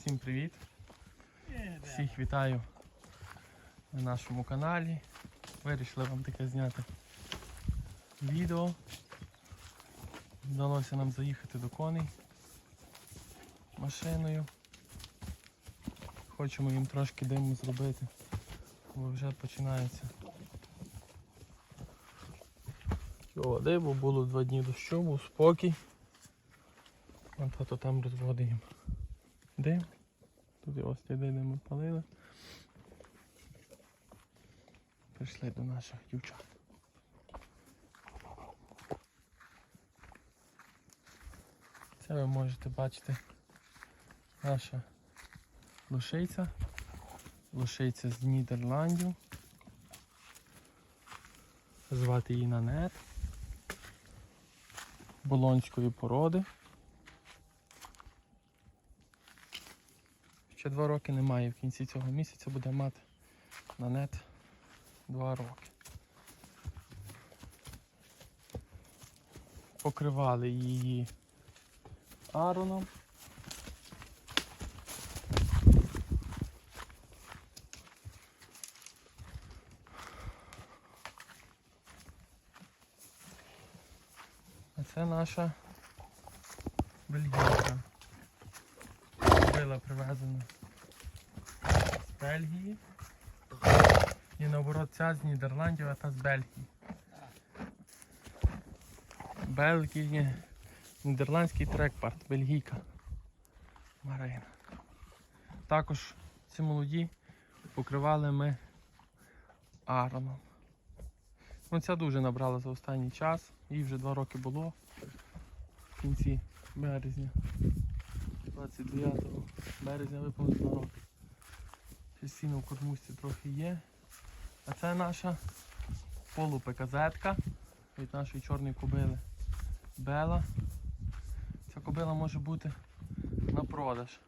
Всім привіт! Всіх вітаю на нашому каналі. Вирішили вам таке зняти відео. Вдалося нам заїхати до коней машиною. Хочемо їм трошки диму зробити, бо вже починається. води, бо було два дні дощу, був спокій. А тато там розводить дим. Тут його сліди, де ми палили. Прийшли до наших дівчат. Це ви можете бачити наша лошиця. Лошиця з Нідерландів. Звати її Нанет. Болонської породи. Ще два роки немає. В кінці цього місяця буде мати Нанет два роки. Покривали її ароном. А це наша бельгійка. Била привезена з Бельгії. І наоборот ця з Нідерландів, а та з Бельгії. Бельгії, нідерландський трекпарт, бельгійка. Марина. Також ці молоді покривали ми ароном. Ну, ця дуже набрала за останній час. Їй вже два роки було в кінці березня. 29 березня виповнилось два роки. Ще сіно в кормушці трохи є. А це наша полупеказетка від нашої чорної кобили Бела. Ця кобила може бути на продаж.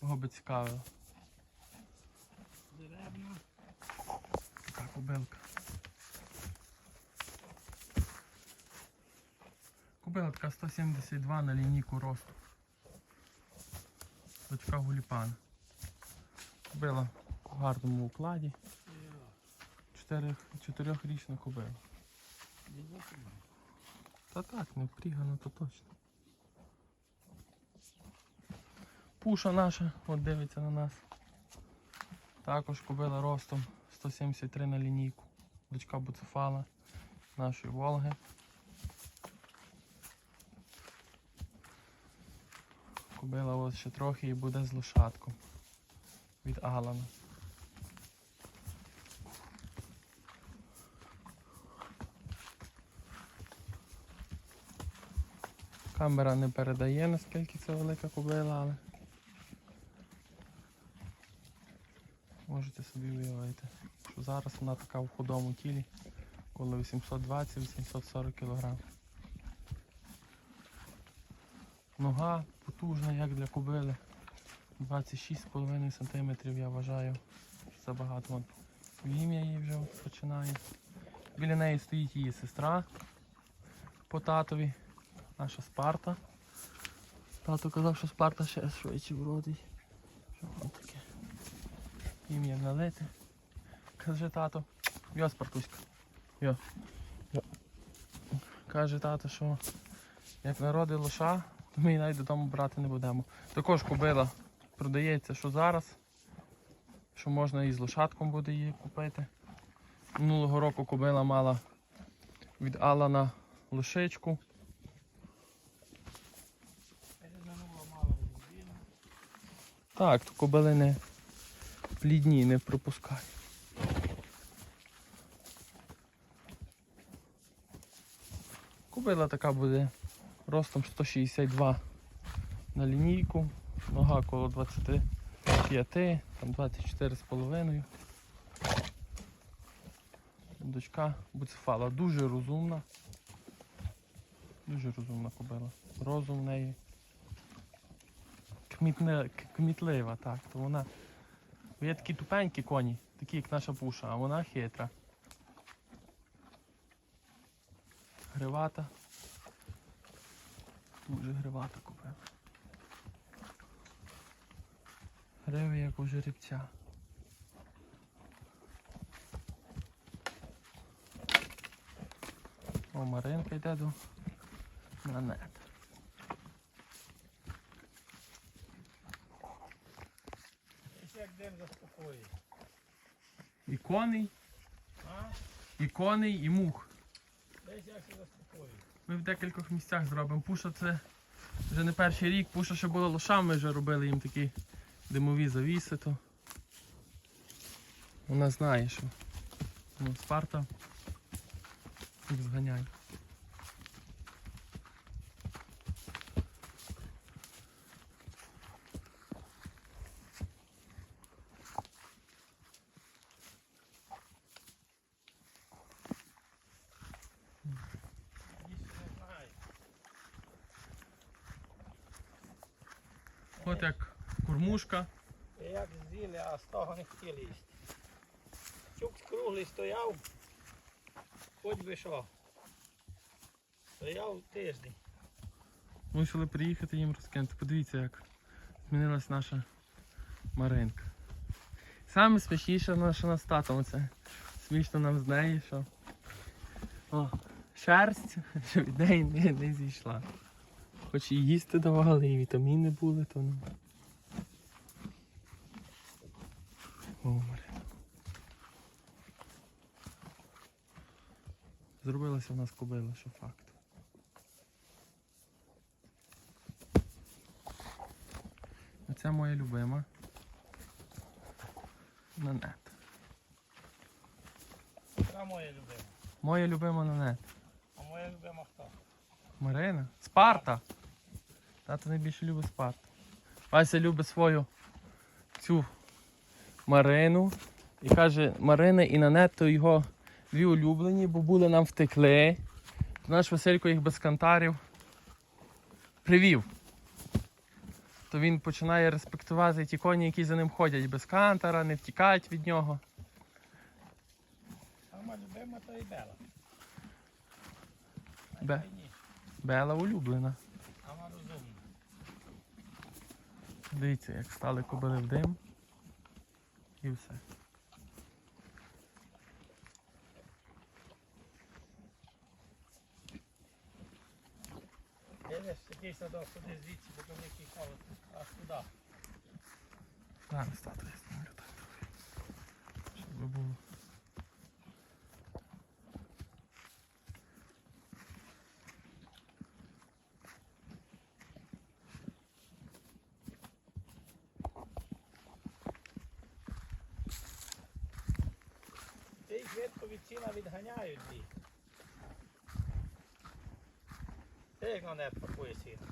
Кого би цікавило. Така кобилка. Кобила така 172 на лінійку росту. Дочка гуліпана. Кобила в гарному укладі. Чотирьох, чотирьохрічна кобила. Та так, не впрігано, то точно. Пуша наша, от дивиться на нас. Також кобила ростом 173 на лінійку. Дочка буцефала нашої Волги. Кобила ось ще трохи і буде з лошадком від Алана. Камера не передає, наскільки це велика кобила, але можете собі уявити, що зараз вона така в худому тілі, коли 820-840 кг. Нога потужна, як для кобили. 26,5 см я вважаю. що Забагато. Вон Ім'я її вже починає. Біля неї стоїть її сестра по татові, наша Спарта. Тато казав, що Спарта ще швидше вродить. Що воно таке? Ім'я налите. Каже тато. Йо, Спартуська. Йо. Йо. Каже тато, що як народить лоша, ми її навіть додому брати не будемо. Також кобила продається, що зараз, що можна і з лошадком буде її купити. Минулого року кобила мала від Алана лошичку. Так, то кобили не плідні, не пропускай. Кобила така буде ростом 162 на лінійку, нога коло 25, там 24,5. Дочка буцефала дуже розумна. Дуже розумна кобила. Розум в неї. Кмітне, кмітлива, так. То вона. Є такі тупенькі коні, такі як наша пуша, а вона хитра. Гривата. Дуже гривата купила. Гриви як у жеребця. О, Маринка йде до на нет. Як день заспокоїть. І коней, А? і коней, і мух. Десь як заспокоїть. Ми в декількох місцях зробимо. Пуша це вже не перший рік. Пуша ще була лошами, ми вже робили їм такі димові завіси, то вона знає, що ну, Спарта їх зганяє. От як кормушка. Як з'їли, а з того не хотіли їсти. Чук круглий стояв, хоч би що. Стояв тиждень. Мусили приїхати їм розкинути. Подивіться, як змінилась наша Маринка. Саме смішніше наша нас татом. Це смішно нам з неї, що О, шерсть що від неї не, не зійшла. Хоч і їсти давали, і вітаміни були, то ну. О, Марина. Зробилася в нас кобила, що факт. Оце моя любима. Нанет. Та моя любима. Моя любима нанет. А моя любима хто? Марина. Спарта. Тато найбільше любить Спарту. Вася любить свою цю Марину. І каже, Марина і Нанет то його дві улюблені, бо були нам втекли. То наш Василько їх без кантарів привів. То він починає респектувати ті коні, які за ним ходять без кантара, не втікають від нього. Сама любима то і Бела. Бе. Бела улюблена. Сама розумна. Дивіться, як стали кобили в дим. І все. Такий садок сюди звідси, бо там який холод. Аж туди. Зараз тато я знімлю так трохи. Щоб було. Швидко від сіна відганяють дві. Ти як на не пакує сіно.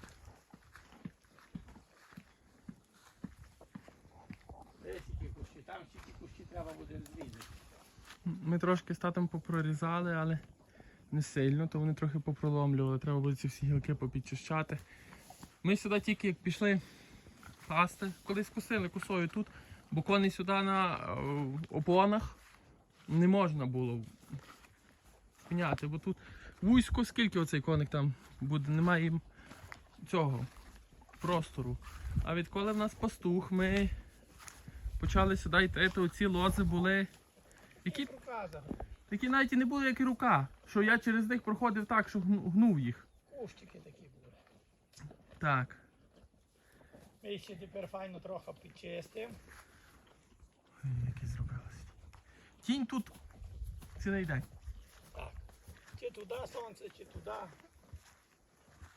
Які кущі, там тільки кущі треба буде зрізати. Ми трошки з татом попрорізали, але не сильно, то вони трохи попроломлювали. Треба буде ці всі гілки попідчищати. Ми сюди тільки як пішли пасти, колись косили косою тут, бо коней сюди на е, опонах не можна було зняти, бо тут вузько, скільки оцей коник там буде, немає їм цього простору. А відколи в нас пастух, ми почали сюди йти, то ці лози були. Які Такі навіть і не були, як і рука. Що я через них проходив так, що гну- гнув їх. Кущики такі були. Так. Ми ще тепер файно трохи підчистимо. Ой, Які зробилися. Тінь тут цілий день. Так. Чи туди сонце, чи туди.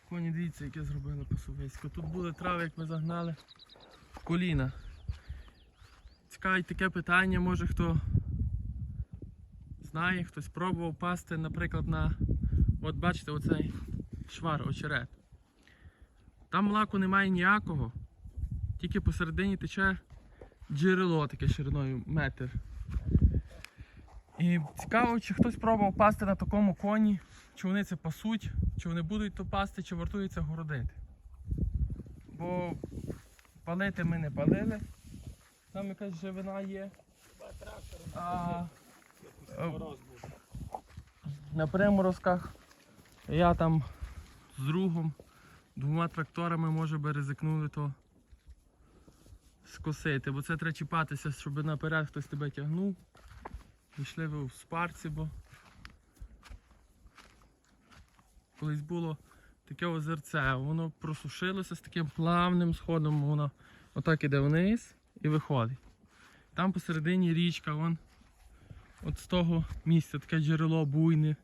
Коні, дивіться, яке зробили пасовисько. Тут були трави, як ми загнали. в Коліна. Цікавить таке питання, може хто знає, хтось пробував пасти, наприклад, на. От бачите, оцей швар, очерет. Там лаку немає ніякого. Тільки посередині тече джерело таке шириною метр. І цікаво, чи хтось пробував пасти на такому коні, чи вони це пасуть, чи вони будуть то пасти, чи вартується городити. Бо палити ми не палили. Там якась живина є. А був. на приморозках я там з другом, двома тракторами, може би ризикнули, то скосити, бо це треба чіпатися, щоб наперед хтось тебе тягнув. Пішли ви в спарці, бо колись було таке озерце, воно просушилося з таким плавним сходом, воно отак іде вниз і виходить. Там посередині річка, вон, от з того місця таке джерело буйне,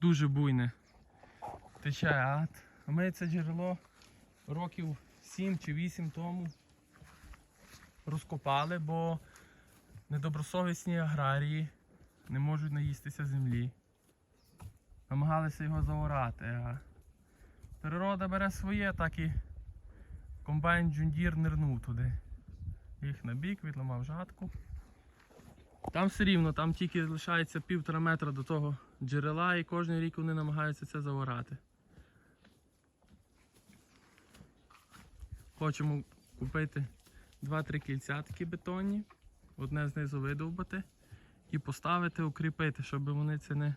дуже буйне. Тече. А ми це джерело років 7 чи 8 тому розкопали, бо недобросовісні аграрії не можуть наїстися землі. Намагалися його заорати. А природа бере своє, так і комбайн Джундір нирнув туди. Їх на бік, відламав жатку. Там все рівно, там тільки лишається півтора метра до того джерела, і кожен рік вони намагаються це заорати. Хочемо купити 2-3 кільця такі бетонні, одне знизу видовбати і поставити, укріпити, щоб вони це не